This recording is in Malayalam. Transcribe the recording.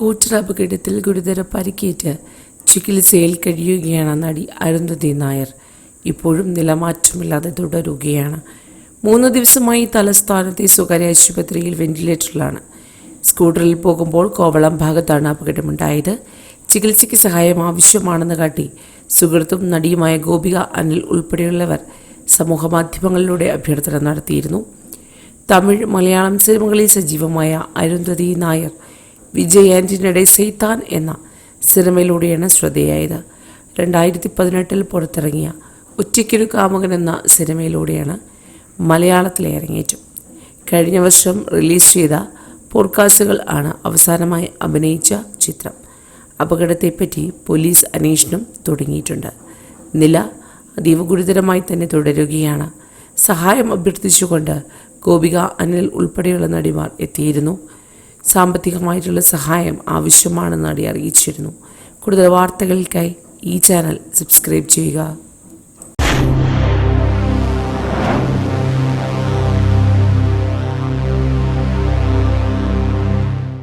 സ്കൂട്ടർ അപകടത്തിൽ ഗുരുതര പരിക്കേറ്റ് ചികിത്സയിൽ കഴിയുകയാണ് നടി അരുന്ധതി നായർ. ഇപ്പോഴും നിലമാറ്റമില്ലാതെ തുടരുകയാണ്. മൂന്ന് ദിവസമായി തലസ്ഥാനത്തെ സ്വകാര്യ ആശുപത്രിയിൽ വെന്റിലേറ്ററിലാണ്. സ്കൂട്ടറിൽ പോകുമ്പോൾ കോവളം ഭാഗത്താണ് അപകടമുണ്ടായത്. ചികിത്സയ്ക്ക് സഹായം ആവശ്യമാണെന്ന് കാട്ടി സുഹൃത്തും നടിയുമായ ഗോപിക അനിൽ ഉൾപ്പെടെയുള്ളവർ സമൂഹമാധ്യമങ്ങളിലൂടെ അഭ്യർത്ഥന നടത്തിയിരുന്നു. തമിഴ് മലയാളം സിനിമകളിൽ സജീവമായ അരുന്ധതി നായർ വിജയ് ആന്റണിയുടെ സെയ്ത്താൻ എന്ന സിനിമയിലൂടെയാണ് ശ്രദ്ധേയായത്. രണ്ടായിരത്തി പതിനെട്ടിൽ പുറത്തിറങ്ങിയ ഒറ്റയ്ക്കൊരു കാമുകൻ എന്ന സിനിമയിലൂടെയാണ് മലയാളത്തിലെ അരങ്ങേറ്റം. കഴിഞ്ഞ വർഷം റിലീസ് ചെയ്ത പോഡ്കാസ്റ്റുകൾ ആണ് അവസാനമായി അഭിനയിച്ച ചിത്രം. അപകടത്തെപ്പറ്റി പോലീസ് അന്വേഷണം തുടങ്ങിയിട്ടുണ്ട്. നില അതീവ ഗുരുതരമായി തന്നെ തുടരുകയാണ്. സഹായം അഭ്യർത്ഥിച്ചുകൊണ്ട് ഗോപിക അനിൽ ഉൾപ്പെടെയുള്ള നടിമാർ എത്തിയിരുന്നു. സാമ്പത്തികമായിട്ടുള്ള സഹായം ആവശ്യമാണെന്ന് നടി അറിയിച്ചിരുന്നു. കൂടുതൽ വാർത്തകൾക്കായി ഈ ചാനൽ സബ്സ്ക്രൈബ് ചെയ്യുക.